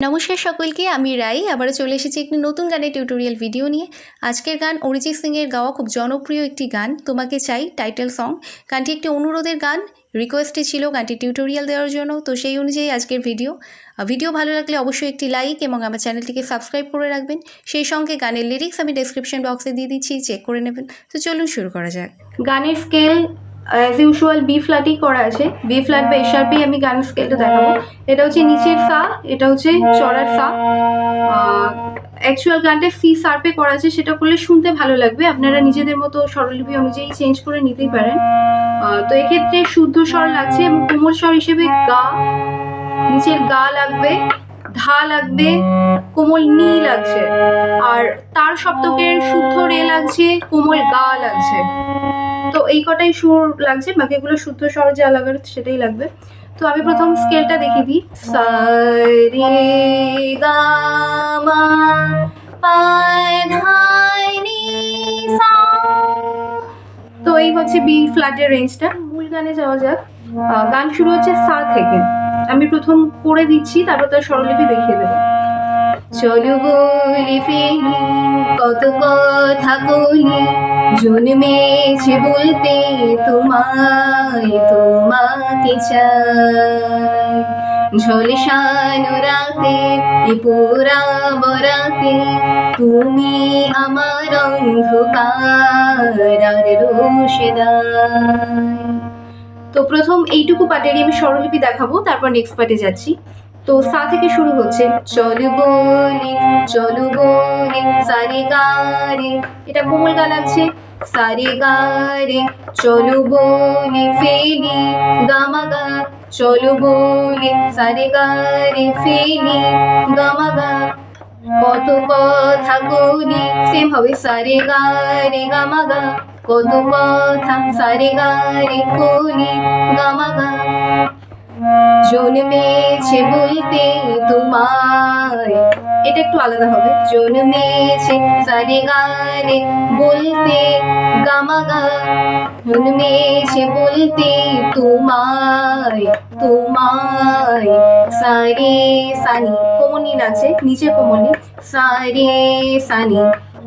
নমস্কার সকলকে, আমি রাই। আবারও চলে এসেছি একটি নতুন গানের টিউটোরিয়াল ভিডিও নিয়ে। আজকের গান অরিজিৎ সিংয়ের গাওয়া খুব জনপ্রিয় একটি গান। তোমাকে চাই টাইটেল সং গানটি একটি অনুরোধের গান। রিকোয়েস্টে ছিল গানটি টিউটোরিয়াল দেওয়ার জন্য, তো সেই অনুযায়ী আজকের ভিডিও ভিডিও ভালো লাগলে অবশ্যই একটি লাইক এবং আমার চ্যানেলটিকে সাবস্ক্রাইব করে রাখবেন। সেই সঙ্গে গানের লিরিক্স আমি ডেসক্রিপশন বক্সে দিয়ে দিচ্ছি চেক করে নেবেন। তো চলুন শুরু করা যাক। গানের স্কেল অ্যাজ ইউজুয়াল বি ফ্ল্যাটই করা আছে। বি ফ্ল্যাট বা এসআরপি আমি গান স্কেলটা দেখাবো। এটা হচ্ছে নিচের সা এটা হচ্ছে চড়ার সা অ্যাকচুয়াল গানটা সি শার্পে করা আছে, সেটা করলে শুনতে ভালো লাগবে। আপনারা নিজেদের মতো স্বরলিপি অনুযায়ী চেঞ্জ করে নিতেই পারেন। তো এক্ষেত্রে শুদ্ধ স্বর লাগছে এবং কোমল স্বর হিসেবে গা, নিচের গা লাগবে। ধা লাগবে, কোমল নি লাগছে, আর তার সপ্তকের শুদ্ধ রে লাগছে, কোমল গা লাগছে। তো এই কটাই সুর লাগছে, বাকিগুলো শুদ্ধ স্বর যা লাগার সেটাই লাগবে। তো আমি প্রথম স্কেলটা দেখিয়ে দিই। সা গা তো এই হচ্ছে বি ফ্ল্যাটের রেঞ্জটা মূল গানে যাওয়া যাক। গান শুরু হচ্ছে সা থেকে। আমি প্রথম করে দিচ্ছি, তারপর তার স্বরলিপি দেখিয়ে দেবো। চলো বলি ফেলি, কত কথা বলি জন্মেছে বলতে তোমায়, তোমাকে চাই। ঝলসানো রাতে পোড়া বরাতে, তুমি আমার অন্ধকার রোশেদাই তো প্রথম এইটুকু পার্টেরই আমি স্বরলিপি দেখাবো, তারপর নেক্সট পার্টে যাচ্ছি। তো সা থেকে শুরু হচ্ছে, চলো বলি চলো বলি সারে গারে। এটা কোমল গা লাগছে সারে গারে, চলো বলি ফেলি গামা গা চলো বলি সারে গারে ফেলি গামা গা কত কথা বলি সেম হবে, সারে গারে গামা গা কত কথা সারে গারে কলি গামা গা জন্মেছে বলতে তোমায় এটা একটু আলাদা হবে। জন্মেছে সারে গারে বলতে গামা গা জন্মেছে বলতে তোমায় তোমায় সারে সানি কোমনি আছে নিচে কোমনি সারে সানি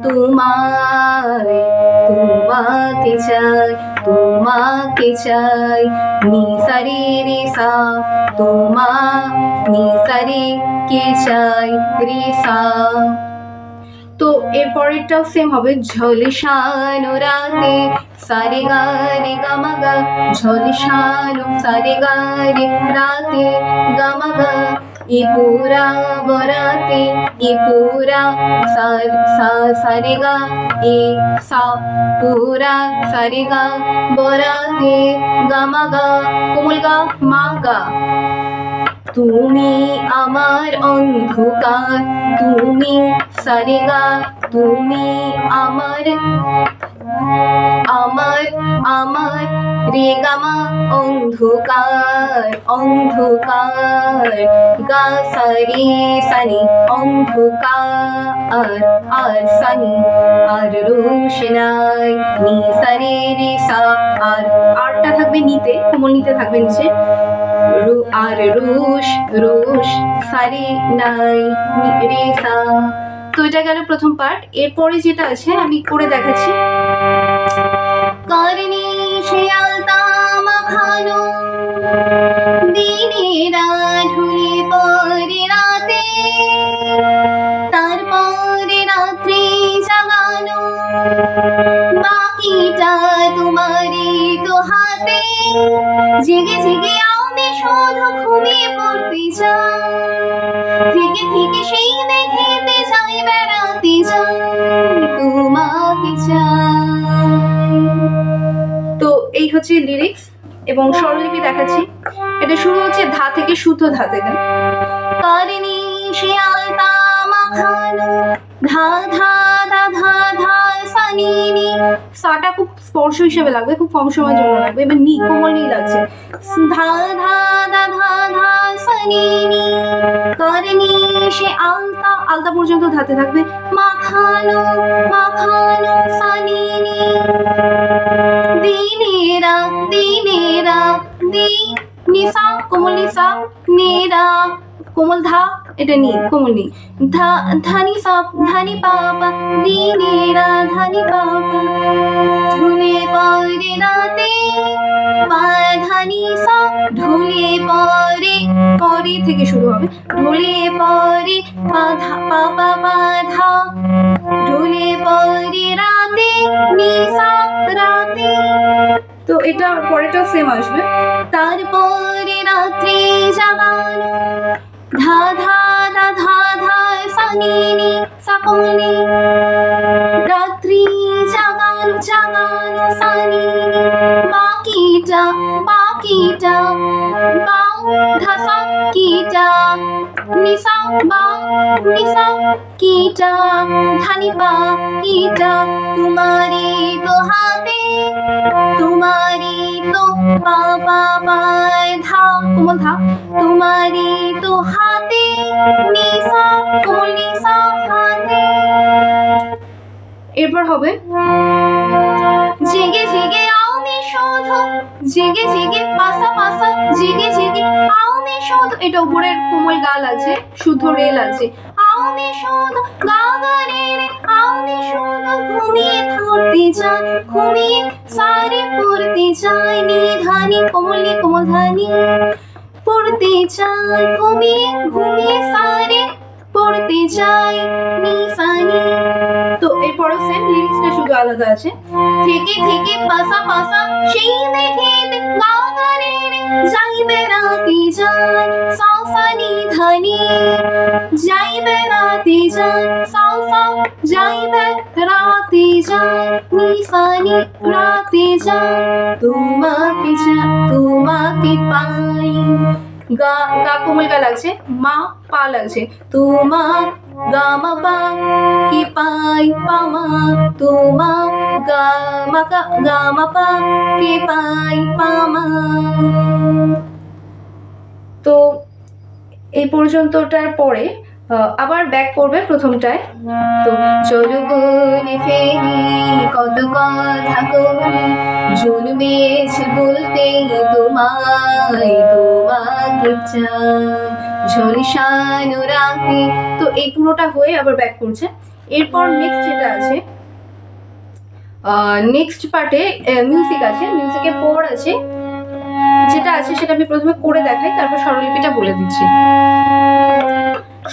তোমায়, তোমাকে চাই তোমাকে চাই নি সারে তোমা নি সারে কে চাই রে সা। তো এর পরেরটাও সেম হবে, ঝলসানো রাতে, সারে গা রে গামা গা ঝলসানো, সারে গা রে রাতে গামা গা এ পুরা বরাতে এ পুরা সা সা সারে গা এ সা পুরা সারে গা বরাতে গামা গা কোমল গা মা গা তুমি আমার অন্ধকার তুমি সারেগা তুমি আমার আমার আমার রেগামা অন্ধকার অন্ধকার। গা সারে সানি, অন্ধকার। আর সানি, আর রোশনাই নি সারে, রে সা, আর আরটা থাকবে নিতে, কোমল নিতে থাকবে নিচে। রু- আর রুশ রুশ সারে নাই, নি- রে সা। তো এটা গেল প্রথম পার্ট এরপরে যেটা আছে, আমি করে দেখাচ্ছি। করনি সে আলতা মাখানো দিনেরা ঢুলে পরে রাতে, তারপরে রাত্রি জাগানো। বাকিটা তোমারই তো হাতে। জেগে জেগে আমি শুধু ঘুমিয়ে পড়তে চাই। থেকে থেকে সেই মেঘেতে যাই বেড়াতে চাই। তোমাকে চাই। তো এই হচ্ছে লিরিক্স এবং স্বরলিপি দেখাচ্ছি। এটা শুরু হচ্ছে ধা থেকে শুদ্ধ ধা থেকে। ধা ধা ধা ধা ধা সানিনি সাটা খুব স্পর্শ হিসেবে লাগবে, খুব কম সময়ের জন্য লাগবে। এবার নি, কোমল নি লাগছে ধা ধা ধা ধা ধা সানিনি কারিনি সে আলতা আলতা পর্যন্ত ধাতে থাকবে। মাখানো মাখানো সানিনি দিনেরা দিনেরা, দি নিসা কোমল নিসা নেরা কোমল ধা এটা নি কোমল নি ধা, ধানি সা ধানি পাপা, দিনে রা ধানি পাপা। ঢুলে পরে রাতে পা ধানি সা ঢুলে পরে পরে থেকে শুরু হবে? ঢুলে পরে পা ধা পা ঢুলে পরে রাতে নিসা রাতে। তো এটা পরেটাও সেম আসবে। তারপরে রাত্রি জাগানো। সানি নি সাকমনি রাত্রি জাগানো জাগানো সানি বাকিটা বাকিটা বা ধসা কিটা। নিসা বা নিসা কিটা। ধানি পা কিটা। তোমারি তো হাতে তোমারি পা পায় ধা কোমল ধা তোমারি তো হাতে নিসা কোমল নিসা হাতে এরপর হবে জেগে জেগে আমি শুধু, জেগে জেগে পাসা পাসা, জেগে জেগে আমি শুধু। এটা উপরের কোমল গাল আছে, শুদ্ধ রেল আছে। আমি শুধু গা গা রে রে আমি শুধু। ঘুমিয়ে থাকতে চাই ঘুমিয়ে সারে পড়তে চাই নিধানি কোমল নি কোমল ধানি। পড়তে চাই ঘুমিয়ে ঘুমিয়ে সারে পড়তে চাই নিফানি তো এরপরও সেম লিরিক্সটা শুধু আলাদা আছে। থেকে থেকে পাসা পাসা, সেই দেখে গাওয়া রে রে যাই বেড়াতে যাই সাফানি ধানি যাই বেড়াতে যাই সাফা যাই বেড়াতে যাই নিফানি রাতে যাই তোমাকে যা তোমাকে পাই গা গা কোমল গা লাগছে মা পা লাগছে তোমা গা মা পা কি পাই পামা তোমা গা মা গা গা মা পা কি পাই পামা পর্যন্তটার পরে আবার ব্যাক করবে প্রথমটায়। তো চলো বলে কত কথা করি জন্মেছ বলতে তোমায়, তোমাকে ঝলসানো রাতে, তো এই পুরোটা হয়ে আবার ব্যাক করছে। এরপর নেক্সট যেটা আছে নেক্সট পার্টে মিউজিক আছে মিউজিকের পর আছে যেটা আছে সেটা আমি প্রথমে করে দেখাই, তারপর স্বরলিপিটা বলে দিচ্ছি।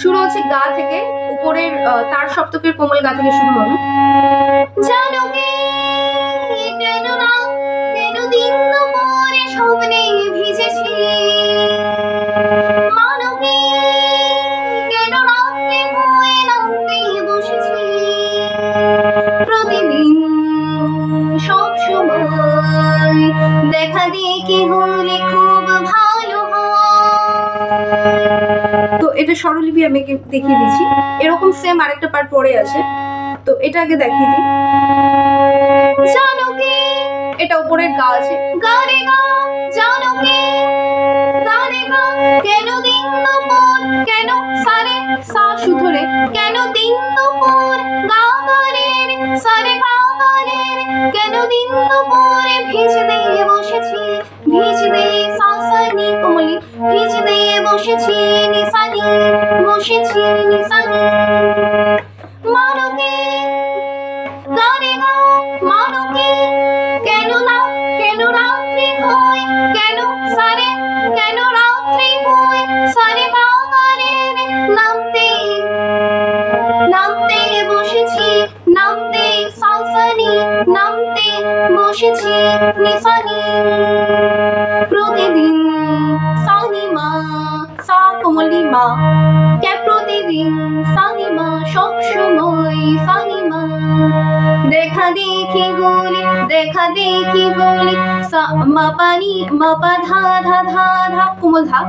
শুরু হচ্ছে গা থেকে, উপরের তার সপ্তকের কোমল গা থেকে শুরু হবে। জানো কেন না কেন দিন দুপুরে স্বপ্নে এটা স্বরলিপি আমি দেখিয়ে দিচ্ছি এরকম সেম আরেকটা পার্ট পরে আছে। তো এটা আগে দেখিয়ে দিই। এটা উপরের গা আছে। গা রে গা! জানো কি গা! রে গা কেন দিন দুপুর কেন সারে সা শুধরে কেন দিন দুপুর গা গা রে সারে কেন দিন দুপুরে ভিজ দিয়ে বসেছি ভিজ দিয়ে সাসানি কোমলি ভিজ দিয়ে বসেছি, নিসানি বসেছি নিসানি। বসেছি নিসানি প্রতিদিন সানি মা সা কোমলি মা কে প্রতিদিন সানি মা সব সময় সানি মা দেখা দেখি বলি, দেখা দেখি বলি মা পানি, মা পা ধা ধা ধা ধা, কোমল ধা,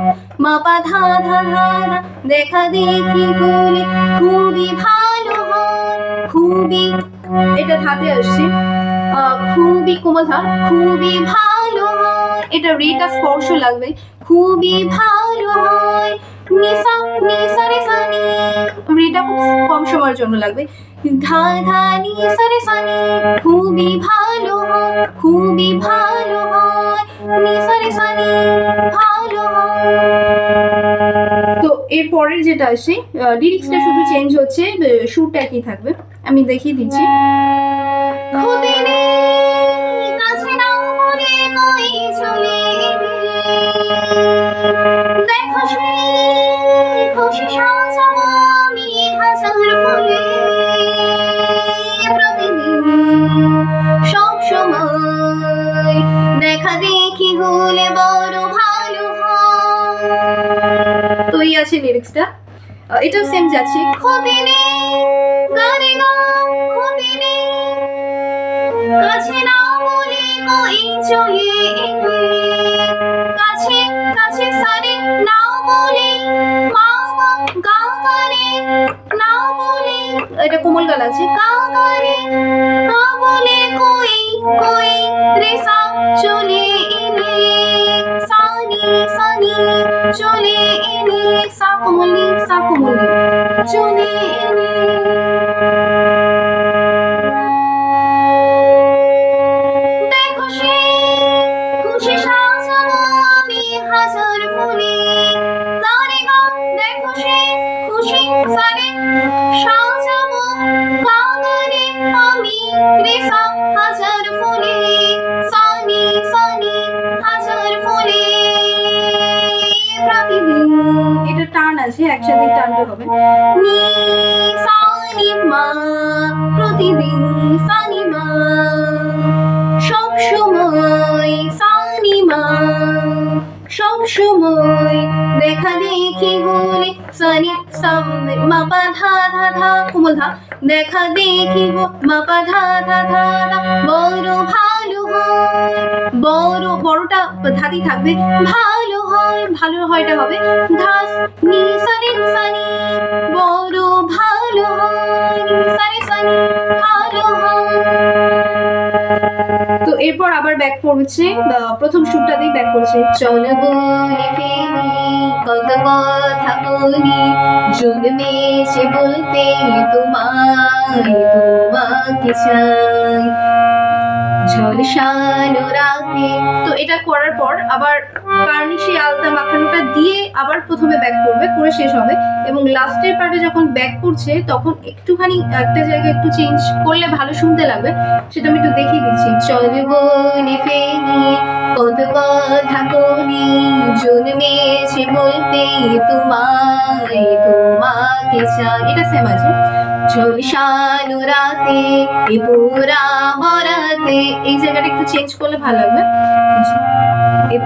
মা পা ধা ধা ধা ধা। দেখা দেখি বলি, খুবই ভালো হয়, খুবই। এটা ধাতে আসছে। খুবই কোমল ধা খুবই ভালো এটা রেটা স্পর্শ লাগবে। খুবই ভালো কম সময়ের জন্য লাগবে। খুবই ভালো খুবই ভালো তো এর পরের যেটা আসে লিরিক্সটা শুধু চেঞ্জ হচ্ছে সুরটা একই থাকবে? আমি দেখিয়ে দিচ্ছি। খুদে আছে লিরিক্সটা এটাও সেম যাচ্ছে। ক্ষতি নেই গানে গা ক্ষতি নেই কাছে না বলে কই চলে কাছে কাছে সারে না বলে মামা গা করে না বলে এটা কোমল গাল আছে। গা করে না বলে কই কই রেসা চলে এলে। সানি সানি চলে সা সা কোমলি চলে আছে একসাথে টানতে হবে। নি সানি মা, প্রতিদিন সানি মা। সব সময় সানি মা। সব সময় দেখা দেখি হলে সানি সামনে মাপা ধা ধা ধা, কোমল ধা। দেখা দেখি গো মাপা ধা ধা ধা ধা। বড় ভালো হয়, বড়, বড়টা ধাতি থাকবে। ভালো ভালো হয়টা হবে। ধাস নি সানি সানি বড় ভালো সানি সানি ভালো তো এরপর আবার ব্যাক আহ, প্রথম সুরটা দিয়ে ব্যাক করছে। চল বলি ফেনি কত কথা বলি। জন্মেছে বলতে তোমায় তোমাকে চাই। তো এটা করার পর আবার কার্নিশে আলতা মাখানোটা দিয়ে আবার প্রথমে ব্যাক করবে, করে শেষ হবে। এবং লাস্টের পার্টে যখন ব্যাক করছে, তখন একটুখানি একটা জায়গায় একটু চেঞ্জ করলে ভালো শুনতে লাগবে। সেটা আমি একটু দেখিয়ে দিচ্ছি। চল বলে ফেনি কত কথা বলি জন্মেছে বলতে তোমায়, তোমাকে চাই। এটা সেম আছে। ঝলসানো রাতে পুরা বরাতে। এই জায়গাটা একটু চেঞ্জ করলে ভালো লাগবে।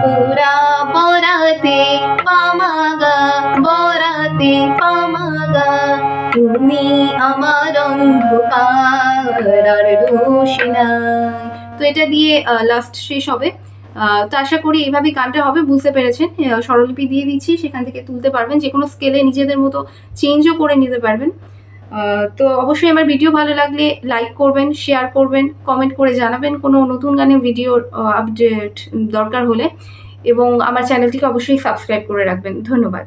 পুরা বরাতে, পামাগা বরাতে, পামাগা। তুমি আমার অন্ধকার আর তো এটা দিয়ে লাস্ট শেষ হবে। তো আশা করি এইভাবেই গানটা হবে, বুঝতে পেরেছেন। স্বরলিপি দিয়ে দিচ্ছি, সেখান থেকে তুলতে পারবেন। যে কোনো স্কেলে নিজেদের মতো চেঞ্জও করে নিতে পারবেন। তো অবশ্যই আমার ভিডিও ভালো লাগলে লাইক করবেন শেয়ার করবেন কমেন্ট করে জানাবেন কোনো নতুন গানের ভিডিও আপডেট দরকার হলে এবং আমার চ্যানেলটিকে অবশ্যই সাবস্ক্রাইব করে রাখবেন। ধন্যবাদ।